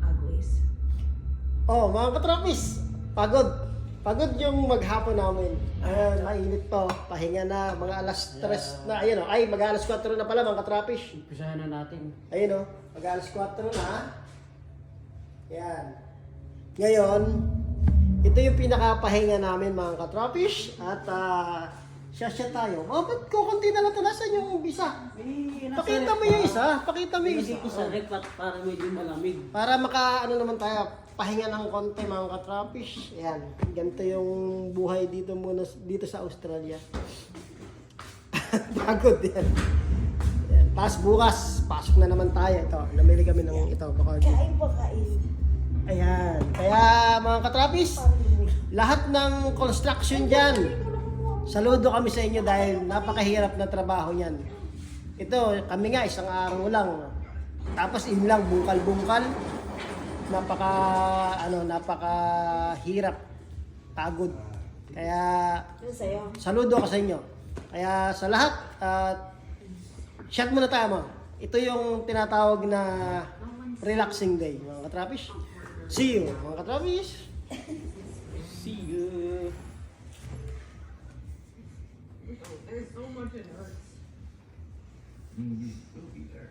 Agwis. Oh, mga katrapis, pagod. Pagod yung maghapon namin. Ayan, mainit pa. Pahinga na, mga alas 3 na. Ayun oh. Ay, mag alas 4 na pala mga katrapis. Umpisahan na natin. Ayun oh, mag alas 4 na. Yan. Ngayon, ito yung pinakapahinga namin mga katrapis. At ah, siya-siya tayo. Oh, ba't kukunti na lang ito? Yung isa? Eh, Pakita mo yung isa. Pakita mo yung isa. Ilagay ko sa rep at para medyo malamig. Para maka ano naman tayo, pahinga ng konti mga katrapish. Yan, ganito yung buhay dito muna dito sa Australia. Pagod yan. yan. Tapos bukas, pasok na naman tayo. Ito, namili kami ng ito, Bacardi. Kain pa kain. Ayan. Kaya mga katrapis, lahat ng construction dyan, saludo kami sa inyo dahil napakahirap na trabaho yan. Ito, kami nga, isang araw lang. Tapos in lang, bungkal-bungkal. Napaka, ano, napaka hirap. Pagod. Kaya, saludo ako sa inyo. Kaya sa lahat, at shot muna tayo mo. Ito yung tinatawag na relaxing day, mga katrapis. See you, mga katrapis. There's so much in Earth. Mm, mm-hmm. will be there.